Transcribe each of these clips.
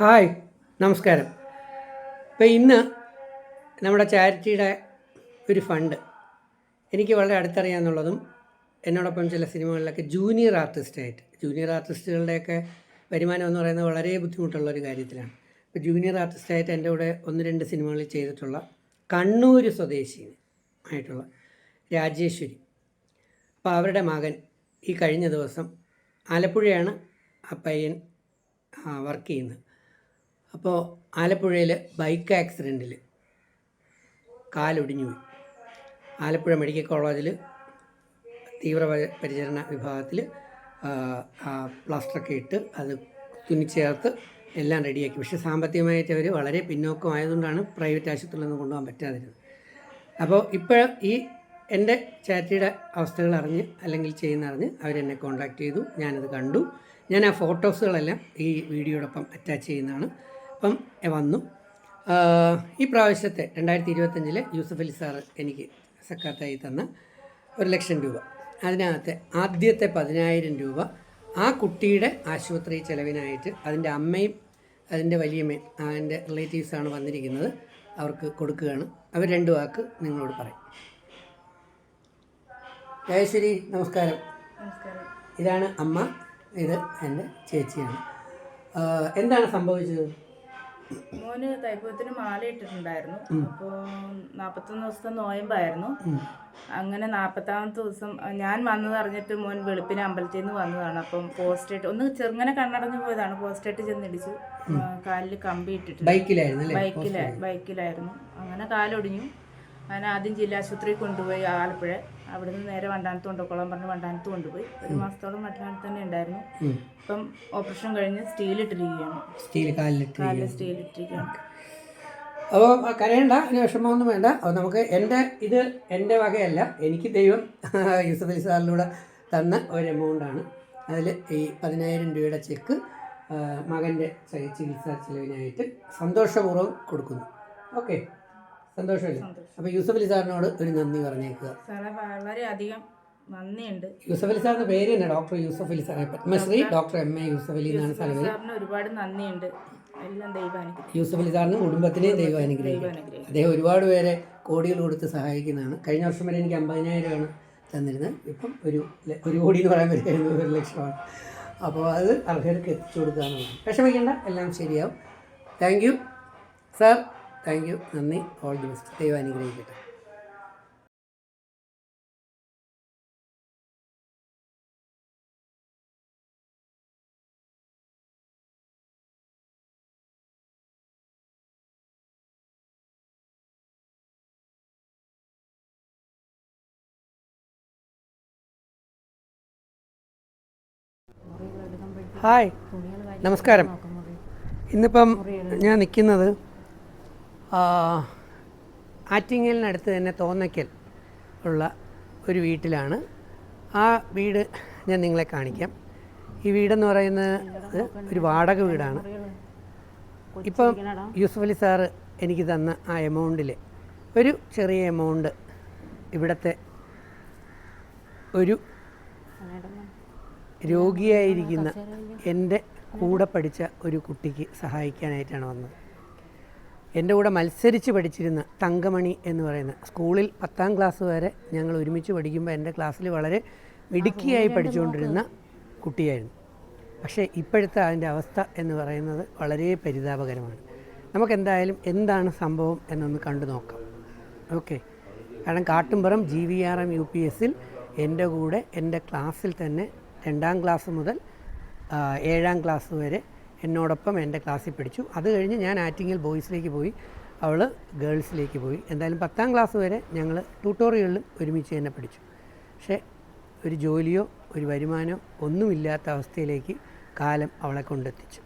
Hi നമസ്കാരം. ഇപ്പം ഇന്ന് നമ്മുടെ ചാരിറ്റിയുടെ ഒരു ഫണ്ട്. എനിക്ക് വളരെ അടുത്തറിയാമെന്നുള്ളതും എന്നോടൊപ്പം ചില സിനിമകളിലൊക്കെ ജൂനിയർ ആർട്ടിസ്റ്റായിട്ട് ജൂനിയർ ആർട്ടിസ്റ്റുകളുടെയൊക്കെ വരുമാനം എന്ന് പറയുന്നത് വളരെ ബുദ്ധിമുട്ടുള്ള ഒരു കാര്യത്തിലാണ്. ഇപ്പോൾ ജൂനിയർ ആർട്ടിസ്റ്റായിട്ട് എന്റെ കൂടെ ഒന്ന് രണ്ട് സിനിമകളിൽ ചെയ്തിട്ടുള്ള കണ്ണൂർ സ്വദേശി ആയിട്ടുള്ള രാജേശ്വരി. അപ്പോൾ അവരുടെ മകൻ ഈ കഴിഞ്ഞ ദിവസം ആലപ്പുഴയാണ് ആ പയ്യൻ വർക്ക് ചെയ്യുന്നത്. അപ്പോൾ ആലപ്പുഴയിൽ ബൈക്ക് ആക്സിഡന്റിൽ കാലൊടിഞ്ഞു പോയി ആലപ്പുഴ മെഡിക്കൽ കോളേജിൽ തീവ്ര പരി- പരിചരണ വിഭാഗത്തിൽ പ്ലാസ്റ്ററൊക്കെ ഇട്ട് അത് തുന്നിച്ചേർത്ത് എല്ലാം റെഡിയാക്കി പക്ഷേ സാമ്പത്തികമായിട്ട് അവർ വളരെ പിന്നോക്കമായതുകൊണ്ടാണ് പ്രൈവറ്റ് ആശുപത്രിയിൽ ആശുപത്രിയിലൊന്നും കൊണ്ടുപോകാൻ പറ്റാതിരുന്നത്. അപ്പോൾ ഇപ്പോൾ ഈ എന്റെ ചാറ്റിയുടെ അവസ്ഥകൾ അറിഞ്ഞ് അല്ലെങ്കിൽ ചെയ്യുന്ന അറിഞ്ഞ് അവരെന്നെ കോൺടാക്ട് ചെയ്തു. ഞാനത് കണ്ടു. ഞാൻ ആ ഫോട്ടോസുകളെല്ലാം ഈ വീഡിയോടൊപ്പം അറ്റാച്ച് ചെയ്യുന്നതാണ്. അപ്പം വന്നു. ഈ പ്രാവശ്യത്തെ രണ്ടായിരത്തി ഇരുപത്തഞ്ചിലെ യൂസഫ് അലി സാറ് എനിക്ക് സക്കാത്തായി തന്ന ഒരു ലക്ഷം രൂപ. അതിനകത്തെ ആദ്യത്തെ പതിനായിരം രൂപ ആ കുട്ടിയുടെ ആശുപത്രി ചെലവിനായിട്ട് അതിന്റെ അമ്മയും അതിന്റെ വലിയമ്മയും അതിന്റെ റിലേറ്റീവ്സാണ് വന്നിരിക്കുന്നത്. അവർക്ക് കൊടുക്കുകയാണ്. അവർ രണ്ട് വാക്ക് നിങ്ങളോട് പറയും. ജയശ്വരി നമസ്കാരം. നമസ്കാരം. ഇതാണ് അമ്മ ഇത് എന്റെ ചേച്ചിയാണ്. എന്താണ് സംഭവിച്ചത്? മോന് തൈപ്പൂയത്തിന് മാല ഇട്ടിട്ടുണ്ടായിരുന്നു അപ്പോൾ നാൽപ്പത്തൊന്ന് ദിവസത്തെ നോയമ്പായിരുന്നു. അങ്ങനെ നാൽപ്പത്താമത്തെ ദിവസം ഞാൻ വന്നത് അറിഞ്ഞിട്ട് മോൻ വെളുപ്പിന് അമ്പലത്തിൽ നിന്ന് വന്നതാണ്. അപ്പം പോസ്റ്റേറ്റ് ഒന്ന് ചെറുങ്ങനെ കണ്ണടഞ്ഞു പോയതാണ്. പോസ്റ്റേറ്റ് ചെന്നിടിച്ചു. കാലിൽ കമ്പി ഇട്ടിട്ട് ബൈക്കിലായിരുന്നു ബൈക്കിലായിരുന്നു. അങ്ങനെ കാലൊടിഞ്ഞു. അങ്ങനെ ആദ്യം ജില്ലാശുപത്രിയിൽ കൊണ്ടുപോയി ആലപ്പുഴ. അവിടുന്ന് നേരെ വണ്ടാനത്ത് കൊണ്ടുപോയിക്കോളാൻ പറഞ്ഞ് വണ്ടാനത്ത് കൊണ്ടുപോയി. ഒരു മാസത്തോളം വണ്ടാനത്ത് തന്നെ ഉണ്ടായിരുന്നു. ഇപ്പം ഓപ്പറേഷൻ കഴിഞ്ഞ് സ്റ്റീൽ കാലിലിട്ട് കാലിൽ സ്റ്റീലിട്ടിരിക്കുകയാണ് അപ്പോൾ കരയണ്ട അതിന് വിഷമമൊന്നും വേണ്ട. അപ്പോൾ നമുക്ക് എന്റെ ഇത് എന്റെ വകയല്ല എനിക്ക് ദൈവം യൂസഫ് അലി സാറിലൂടെ തന്ന ഒരു എമൗണ്ടാണ് അതിൽ ഈ പതിനായിരം രൂപയുടെ ചെക്ക് മകന്റെ ചികിത്സാ ചെലവിനായിട്ട് സന്തോഷപൂർവം കൊടുക്കുന്നു. ഓക്കെ. സന്തോഷമല്ലേ? അപ്പൊ അപ്പോൾ യൂസഫ് അലി സാറിനോട് ഒരു നന്ദി പറഞ്ഞേക്കുക. സാറേ വളരെയധികം നന്ദിയുണ്ട്. യൂസഫ് അലി സാറിന്റെ പേര് തന്നെ ഡോക്ടർ യൂസഫ് അലി സാറേ Padmashri doctor M A Yusuf Ali എന്നാണ് സാറിന് ഒരുപാട് നന്ദിയുണ്ട്. എല്ലാം യൂസഫ് അലി സാറിന് കുടുംബത്തിനെയും ദൈവം അനുഗ്രഹിക്കും. അദ്ദേഹം ഒരുപാട് പേരെ കോടികൾ കൊടുത്ത് സഹായിക്കുന്നതാണ്. കഴിഞ്ഞ വർഷം വരെ എനിക്ക് അമ്പതിനായിരമാണ് തന്നിരുന്നത്. ഇപ്പം ഒരു ഒരു കോടി എന്ന് പറയാൻ പറ്റുമായിരുന്നു ഒരു ലക്ഷമാണ്. അപ്പോൾ അത് അർഹർക്ക് എത്തിച്ചു കൊടുക്കാനാണ് വിഷമിക്കേണ്ട എല്ലാം ശരിയാവും. Thank you. Sir thank you. നന്ദി. All the best. ദൈവം അനുഗ്രഹിക്കട്ടെ. ഹായ്. നമസ്കാരം. ഇന്നിപ്പം ഞാൻ നിൽക്കുന്നത് ആറ്റിങ്ങലിനടുത്ത് തന്നെ തോന്നയ്ക്കൽ ഉള്ള ഒരു വീട്ടിലാണ്. ആ വീട് ഞാൻ നിങ്ങളെ കാണിക്കാം. ഈ വീടെന്ന് പറയുന്നത് ഒരു വാടക വീടാണ്. ഇപ്പം യൂസഫ് അലി സാറ് എനിക്ക് തന്ന ആ എമൗണ്ടിൽ ഒരു ചെറിയ എമൗണ്ട് ഇവിടുത്തെ ഒരു രോഗിയായിരിക്കുന്ന എന്റെ കൂടെ പഠിച്ച ഒരു കുട്ടിക്ക് സഹായിക്കാനായിട്ടാണ് വന്നത്. എന്റെ കൂടെ മത്സരിച്ച് പഠിച്ചിരുന്ന തങ്കമണി എന്ന് പറയുന്ന സ്കൂളിൽ പത്താം ക്ലാസ് വരെ ഞങ്ങൾ ഒരുമിച്ച് പഠിക്കുമ്പോൾ എന്റെ ക്ലാസ്സിൽ വളരെ മിടുക്കിയായി പഠിച്ചുകൊണ്ടിരുന്ന കുട്ടിയായിരുന്നു. പക്ഷേ ഇപ്പോഴത്തെ അതിന്റെ അവസ്ഥ എന്ന് പറയുന്നത് വളരെ പരിതാപകരമാണ്. നമുക്കെന്തായാലും എന്താണ് സംഭവം എന്നൊന്ന് കണ്ടു നോക്കാം. ഓക്കെ. കാരണം Kattumpuram G V R M U P എസിൽ എന്റെ കൂടെ എന്റെ ക്ലാസ്സിൽ തന്നെ രണ്ടാം ക്ലാസ് മുതൽ ഏഴാം ക്ലാസ് വരെ എന്നോടൊപ്പം എന്റെ ക്ലാസ്സിൽ പഠിച്ചു. അത് കഴിഞ്ഞ് ഞാൻ ആറ്റിങ്ങിൽ ബോയ്സിലേക്ക് പോയി. അവൾ ഗേൾസിലേക്ക് പോയി. എന്തായാലും പത്താം ക്ലാസ് വരെ ഞങ്ങൾ ട്യൂട്ടോറിയലിൽ ഒരുമിച്ച് തന്നെ പഠിച്ചു. പക്ഷേ ഒരു ജോലിയോ ഒരു വരുമാനമോ ഒന്നുമില്ലാത്ത അവസ്ഥയിലേക്ക് കാലം അവളെ കൊണ്ടെത്തിച്ചു.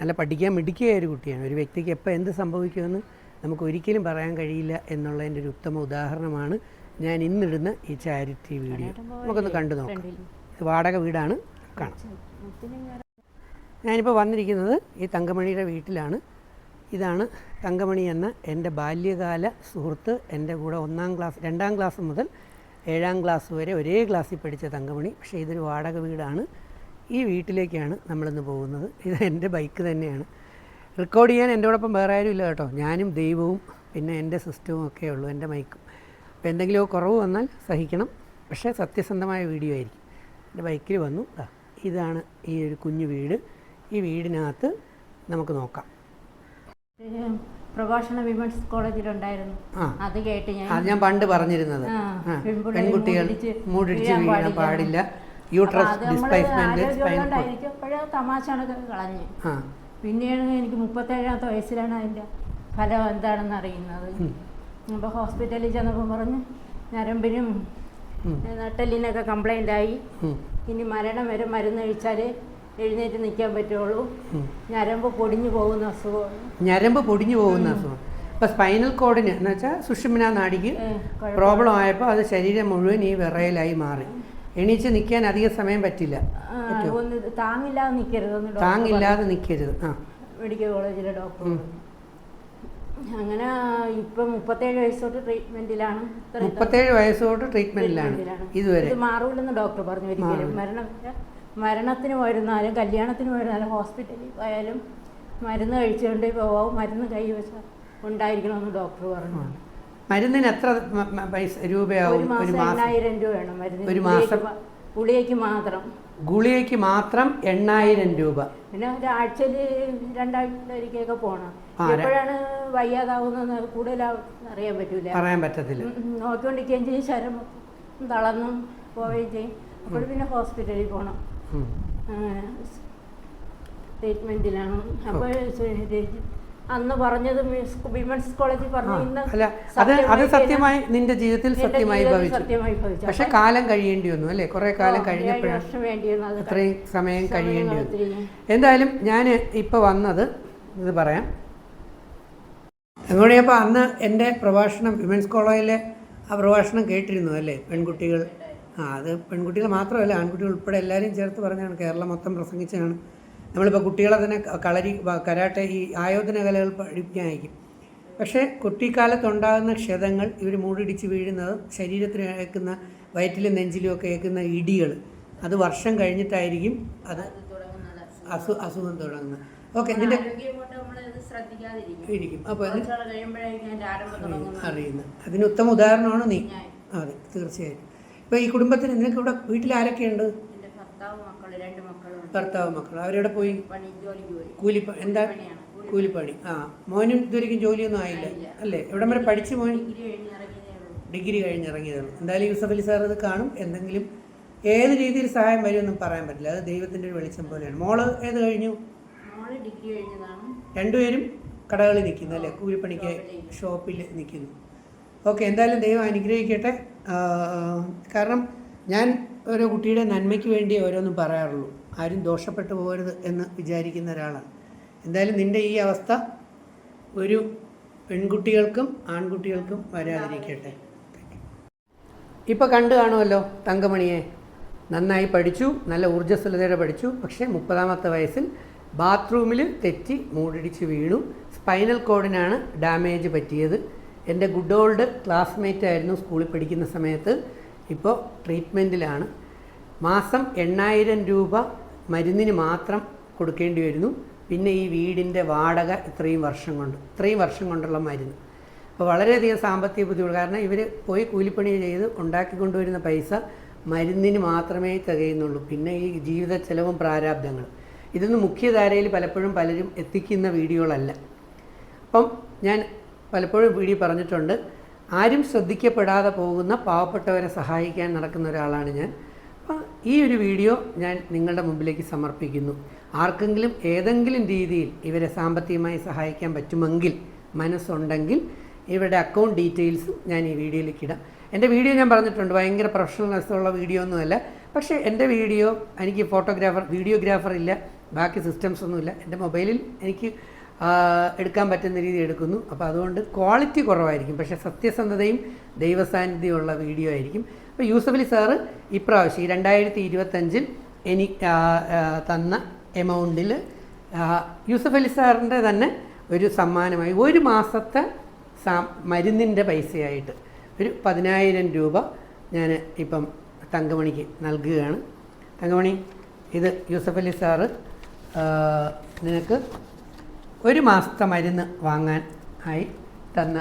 നല്ല പഠിക്കാൻ മിടുക്കിയായ ഒരു കുട്ടിയാണ്. ഒരു വ്യക്തിക്ക് എപ്പോൾ എന്ത് സംഭവിക്കുമെന്ന് നമുക്ക് ഒരിക്കലും പറയാൻ കഴിയില്ല എന്നുള്ളതിന്റെ ഒരു ഉത്തമ ഉദാഹരണമാണ് ഞാൻ ഇന്നിടുന്ന ഈ ചാരിറ്റി വീഡിയോ. നമുക്കൊന്ന് കണ്ടു നോക്കാം. ഇത് വാടക വീടാണ്. കാണാം. ഞാനിപ്പോൾ വന്നിരിക്കുന്നത് ഈ തങ്കമണിയുടെ വീട്ടിലാണ്. ഇതാണ് തങ്കമണി എന്ന എന്റെ ബാല്യകാല സുഹൃത്ത്. എന്റെ കൂടെ ഒന്നാം ക്ലാസ് രണ്ടാം ക്ലാസ് മുതൽ ഏഴാം ക്ലാസ് വരെ ഒരേ ക്ലാസ്സിൽ പഠിച്ച തങ്കമണി. പക്ഷേ ഇതൊരു വാടക വീടാണ്. ഈ വീട്ടിലേക്കാണ് നമ്മളിന്ന് പോകുന്നത്. ഇത് എന്റെ ബൈക്ക് തന്നെയാണ്. റെക്കോർഡ് ചെയ്യാൻ എന്റെ ഒപ്പം വേറെ ആരും ഇല്ല കേട്ടോ. ഞാനും ദൈവവും പിന്നെ എന്റെ സിസ്റ്റവും ഒക്കെ ഉള്ളൂ എന്റെ മൈക്കും. അപ്പോൾ എന്തെങ്കിലും കുറവ് വന്നാൽ സഹിക്കണം. പക്ഷേ സത്യസന്ധമായ വീഡിയോ ആയിരിക്കും. എന്റെ ബൈക്കിൽ വന്നു. ഇതാണ് ഈ ഒരു കുഞ്ഞു വീട്. ഈ വീടിനകത്ത് നമുക്ക് നോക്കാം. പ്രഭാഷണ വിമൻസ് കോളേജിലുണ്ടായിരുന്നു. ആ. അത് കേട്ട് ഞാൻ അത് ഞാൻ പണ്ട് പറഞ്ഞിരുന്നത്. പെൺകുട്ടികൾ മൂടിടിച്ച് വീഴാൻ പാടില്ല. യൂട്രസ് ഡിസ്പ്ലേസ്മെന്റ് കളഞ്ഞു. തമാശ കളഞ്ഞ് എനിക്ക് മുപ്പത്തേഴാമത്തെ വയസ്സിലാണ് അതിന്റെ ഫലം എന്താണെന്ന് അറിയുന്നത്. അപ്പോൾ ഹോസ്പിറ്റലിൽ ചെന്നപ്പോൾ പറഞ്ഞ് ഞരമ്പിനും നട്ടലിനൊക്കെ കംപ്ലൈന്റ് ആയി. ഇനി മരണം വരെ മരുന്ന് കഴിച്ചാലേ എഴുന്നേറ്റ് നിൽക്കാൻ പറ്റുള്ളൂ. ഞരമ്പ് പൊടിഞ്ഞു പോകുന്ന അസുഖമാണ്. ഞരമ്പ് പൊടിഞ്ഞു പോകുന്ന അസുഖം. ഇപ്പം സ്പൈനൽ കോഡിന് എന്ന് വെച്ചാൽ സുഷുമ്ന നാടിക്ക് പ്രോബ്ലം ആയപ്പോൾ അത് ശരീരം മുഴുവൻ ഈ വിറയലായി മാറി. എണീച്ച് നിൽക്കാൻ അധിക സമയം പറ്റില്ല. താങ്ങില്ലാതെ നിൽക്കരുത് താങ്ങില്ലാതെ നിൽക്കരുത് ആ. മെഡിക്കൽ കോളേജിലെ ഡോക്ടർ അങ്ങനെ ഇപ്പം മുപ്പത്തേഴ് വയസ്സോട്ട് ട്രീറ്റ്മെന്റിലാണ് മുപ്പത്തേഴ് വയസ്സോട്ട് ട്രീറ്റ്മെന്റിലാണ്. ഇതുവരെ. ഇത് മാറൂലെന്ന് ഡോക്ടർ പറഞ്ഞു ഒരിക്കലും. മരണം മരണത്തിന് പോയിരുന്നാലും കല്യാണത്തിന് പോയിരുന്നാലും ഹോസ്പിറ്റലിൽ പോയാലും മരുന്ന് കഴിച്ചുകൊണ്ടേ പോവാം. മരുന്ന് കൈ വെച്ചാൽ ഉണ്ടായിരിക്കണമെന്ന് ഡോക്ടർ പറഞ്ഞു. മരുന്നിന് എത്ര പൈസ രൂപയാവും? ഒരു മാസം എണ്ണായിരം രൂപ വേണം മരുന്ന് ഒരു മാസം? ഗുളികയ്ക്ക് മാത്രം. ഗുളികയ്ക്ക് മാത്രം എണ്ണായിരം രൂപ. പിന്നെ ഒരാഴ്ചയിൽ രണ്ടാഴ്ചയിലേക്കൊക്കെ പോകണം എപ്പോഴാണ് വയ്യാതാവുന്നത് കൂടുതൽ അറിയാൻ പറ്റൂല. പറയാൻ പറ്റത്തില്ല. നോക്കിക്കൊണ്ടിരിക്കുകയും ചെയ്യും. ശരം തളർന്നും പോവുകയും ചെയ്യും. അപ്പോൾ പിന്നെ ഹോസ്പിറ്റലിൽ പോകണം അപ്പോൾ അന്ന് പറഞ്ഞത് വിമൻസ് കോളേജിൽ പറഞ്ഞു അല്ല അത് അത് സത്യമായി നിന്റെ ജീവിതത്തിൽ സത്യമായി ഭവിച്ചു. പക്ഷെ കാലം കഴിയേണ്ടി വന്നു അല്ലേ? കുറേ കാലം കഴിഞ്ഞപ്പോഴാണ് അത്രയും സമയം കഴിയേണ്ടി വന്നു. എന്തായാലും ഞാൻ ഇപ്പോൾ വന്നത് ഇത് പറയാം. അങ്ങോട്ടപ്പോൾ അന്ന് എന്റെ പ്രഭാഷണം വിമൻസ് കോളേജിലെ ആ പ്രഭാഷണം കേട്ടിരുന്നു അല്ലേ? പെൺകുട്ടികൾ അത് പെൺകുട്ടികൾ മാത്രമല്ല ആൺകുട്ടികൾ ഉൾപ്പെടെ എല്ലാവരും ചേർത്ത് പറഞ്ഞാണ് കേരളം മൊത്തം പ്രസംഗിച്ചതാണ്. നമ്മളിപ്പോൾ കുട്ടികളെ തന്നെ കളരി കരാട്ടെ ഈ ആയോധന കലകൾ പഠിപ്പിക്കാൻ അയക്കും പക്ഷേ കുട്ടിക്കാലത്തുണ്ടാകുന്ന ക്ഷതങ്ങൾ ഇവർ മൂടിടിച്ച് വീഴുന്നത് ശരീരത്തിന് ഏൽക്കുന്ന വയറ്റിലും നെഞ്ചിലും ഒക്കെ ഏൽക്കുന്ന ഇടികൾ അത് വർഷം കഴിഞ്ഞിട്ടായിരിക്കും അത് അസു അസുഖം തുടങ്ങുന്നത്. ഓക്കെ ഇതിന്റെ ഇരിക്കും. അപ്പോൾ അറിയുന്നത്. അതിന് ഉത്തമ ഉദാഹരണമാണ് നീ. അതെ തീർച്ചയായും ഇപ്പോൾ ഈ കുടുംബത്തിന് നിനക്ക് ഇവിടെ വീട്ടിൽ ആരൊക്കെയുണ്ട് ഭർത്താവ് മക്കൾ അവരെവിടെ പോയി? കൂലിപ്പ എന്താ? കൂലിപ്പണി. ആ മോനും ഇതുവരെയും ജോലിയൊന്നും ആയില്ല. അല്ലേ? എവിടം വരെ പഠിച്ച് മോൻ? ഡിഗ്രി കഴിഞ്ഞിറങ്ങിയതാണ് എന്തായാലും യൂസഫ് അലി സാർ അത് കാണും. എന്തെങ്കിലും ഏത് രീതിയിൽ സഹായം വരുമെന്നും പറയാൻ പറ്റില്ല. അത് ദൈവത്തിന്റെ ഒരു വെളിച്ചം പോലെയാണ്. മോൾ ഏത് കഴിഞ്ഞു? രണ്ടുപേരും കടകളിൽ നിൽക്കുന്നു അല്ലേ? കൂലിപ്പണിക്ക് ഷോപ്പിൽ നിൽക്കുന്നു. ഓക്കെ എന്തായാലും ദൈവം അനുഗ്രഹിക്കട്ടെ. കാരണം ഞാൻ ഓരോ കുട്ടിയുടെ നന്മയ്ക്ക് വേണ്ടി ഓരോന്നും പറയാറുള്ളൂ. ആരും ദോഷപ്പെട്ടു പോകരുത് എന്ന് വിചാരിക്കുന്ന ഒരാളാണ്. എന്തായാലും നിന്റെ ഈ അവസ്ഥ ഒരു പെൺകുട്ടികൾക്കും ആൺകുട്ടികൾക്കും വരാതിരിക്കട്ടെ. ഇപ്പോൾ കണ്ടു കാണുമല്ലോ തങ്കമണിയെ. നന്നായി പഠിച്ചു നല്ല ഊർജസ്വലതയോടെ പഠിച്ചു. പക്ഷേ മുപ്പതാമത്തെ വയസ്സിൽ ബാത്റൂമിൽ തെറ്റി മൂടിടിച്ച് വീണു. സ്പൈനൽ കോഡിനാണ് ഡാമേജ് പറ്റിയത്. എന്റെ ഗുഡ് ഓൾഡ് ക്ലാസ്മേറ്റ് ആയിരുന്നു സ്കൂളിൽ പഠിക്കുന്ന സമയത്ത്. ഇപ്പോൾ ട്രീറ്റ്മെന്റിലാണ്. മാസം എണ്ണായിരം രൂപ മരുന്നിന് മാത്രം കൊടുക്കേണ്ടി വരുന്നു. പിന്നെ ഈ വീടിന്റെ വാടക ഇത്രയും വർഷം കൊണ്ട് ഇത്രയും വർഷം കൊണ്ടുള്ള മരുന്ന്. അപ്പോൾ വളരെയധികം സാമ്പത്തിക ബുദ്ധിമുട്ട്. കാരണം ഇവർ പോയി കൂലിപ്പണി ചെയ്ത് ഉണ്ടാക്കിക്കൊണ്ടുവരുന്ന പൈസ മരുന്നിന് മാത്രമേ തികയുന്നുള്ളൂ. പിന്നെ ഈ ജീവിത ചെലവും പ്രാരാബ്ദങ്ങളും. ഇതൊന്നും മുഖ്യധാരയിൽ പലപ്പോഴും പലരും എത്തിക്കുന്ന വീഡിയോകളല്ല. അപ്പം ഞാൻ പലപ്പോഴും വീഡിയോ പറഞ്ഞിട്ടുണ്ട്. ആരും ശ്രദ്ധിക്കപ്പെടാതെ പോകുന്ന പാവപ്പെട്ടവരെ സഹായിക്കാൻ നടക്കുന്ന ഒരാളാണ് ഞാൻ. അപ്പം ഈ ഒരു വീഡിയോ ഞാൻ നിങ്ങളുടെ മുമ്പിലേക്ക് സമർപ്പിക്കുന്നു. ആർക്കെങ്കിലും ഏതെങ്കിലും രീതിയിൽ ഇവരെ സാമ്പത്തികമായി സഹായിക്കാൻ പറ്റുമെങ്കിൽ മനസ്സുണ്ടെങ്കിൽ ഇവരുടെ അക്കൗണ്ട് ഡീറ്റെയിൽസും ഞാൻ ഈ വീഡിയോയിലേക്ക് ഇടാം. എന്റെ വീഡിയോ ഞാൻ പറഞ്ഞിട്ടുണ്ട്. ഭയങ്കര പ്രൊഫഷണൽ ഉള്ള വീഡിയോ ഒന്നുമല്ല. പക്ഷേ എന്റെ വീഡിയോ എനിക്ക് ഫോട്ടോഗ്രാഫർ വീഡിയോഗ്രാഫർ ഇല്ല. ബാക്കി സിസ്റ്റംസ് ഒന്നുമില്ല. എന്റെ മൊബൈലിൽ എനിക്ക് എടുക്കാൻ പറ്റുന്ന രീതി എടുക്കുന്നു. അപ്പോൾ അതുകൊണ്ട് ക്വാളിറ്റി കുറവായിരിക്കും. പക്ഷേ സത്യസന്ധതയും ദൈവസാന്നിധ്യമുള്ള വീഡിയോ ആയിരിക്കും. അപ്പോൾ യൂസഫ് അലി സാറ് ഇപ്രാവശ്യം ഈ രണ്ടായിരത്തി ഇരുപത്തഞ്ചിൽ എനിക്ക് തന്ന എമൗണ്ടിൽ യൂസഫ് അലി സാറിന്റെ തന്നെ ഒരു സമ്മാനമായി ഒരു മാസത്തെ സാ മരുന്നിന്റെ പൈസയായിട്ട് ഒരു പതിനായിരം രൂപ ഞാൻ ഇപ്പം തങ്കമണിക്ക് നൽകുകയാണ്. തങ്കമണി ഇത് യൂസഫ് അലി സാറ് നിനക്ക് ഒരു മാസത്തെ മരുന്ന് വാങ്ങാൻ ആയി തന്ന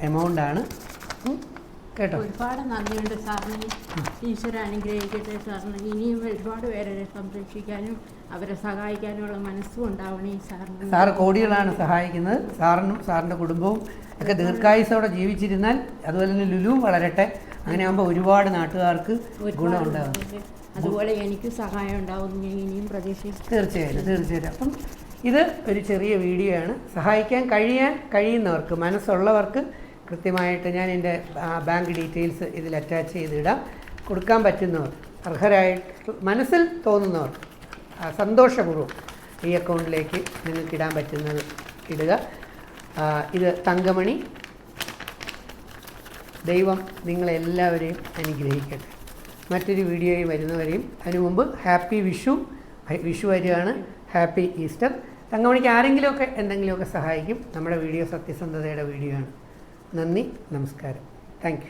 എമൗണ്ടാണ് ആണ്. കേട്ടോ? ഒരുപാട് നന്ദിയുണ്ട് സാറിന്. ഈശ്വര അനുഗ്രഹിക്കട്ടെ സാറിന്. ഇനിയും ഒരുപാട് പേരെ സംരക്ഷിക്കാനും അവരെ സഹായിക്കാനുമുള്ള മനസ്സും ഉണ്ടാവണേ സാറിന്. സാറ് കോടികളാണ് സഹായിക്കുന്നത്. സാറിനും സാറിന്റെ കുടുംബവും ഒക്കെ ദീർഘായുസോടെ ജീവിച്ചിരുന്നാൽ അതുപോലെ തന്നെ ലുലുവും വളരട്ടെ. അങ്ങനെ ആകുമ്പോൾ ഒരുപാട് നാട്ടുകാർക്ക് ഗുണമുണ്ടാകും അതുപോലെ എനിക്ക് സഹായം ഉണ്ടാവും ഞാൻ ഇനിയും പ്രതീക്ഷിച്ചു തീർച്ചയായിട്ടും തീർച്ചയായിട്ടും. അപ്പം ഇത് ഒരു ചെറിയ വീഡിയോ ആണ്. സഹായിക്കാൻ കഴിയാൻ കഴിയുന്നവർക്ക് മനസ്സുള്ളവർക്ക് കൃത്യമായിട്ട് ഞാൻ എന്റെ ബാങ്ക് ഡീറ്റെയിൽസ് ഇതിൽ അറ്റാച്ച് ചെയ്തിടാം. കൊടുക്കാൻ പറ്റുന്നവർ അർഹരായിട്ട് മനസ്സിൽ തോന്നുന്നവർ സന്തോഷപൂർവം ഈ അക്കൗണ്ടിലേക്ക് നിങ്ങൾക്ക് ഇടാൻ പറ്റുന്നത് ഇടുക. ഇത് തങ്കമണി. ദൈവം നിങ്ങളെല്ലാവരെയും അനുഗ്രഹിക്കട്ടെ. മറ്റൊരു വീഡിയോയിൽ വരുന്നവരെയും അതിനു മുമ്പ് ഹാപ്പി വിഷു വിഷു വരികയാണ്. Happy Easter. തങ്കമണിക്ക് ആരെങ്കിലുമൊക്കെ എന്തെങ്കിലുമൊക്കെ സഹായിക്കും. നമ്മുടെ വീഡിയോ സത്യസന്ധതയുടെ വീഡിയോ ആണ്. നന്ദി നമസ്കാരം. താങ്ക്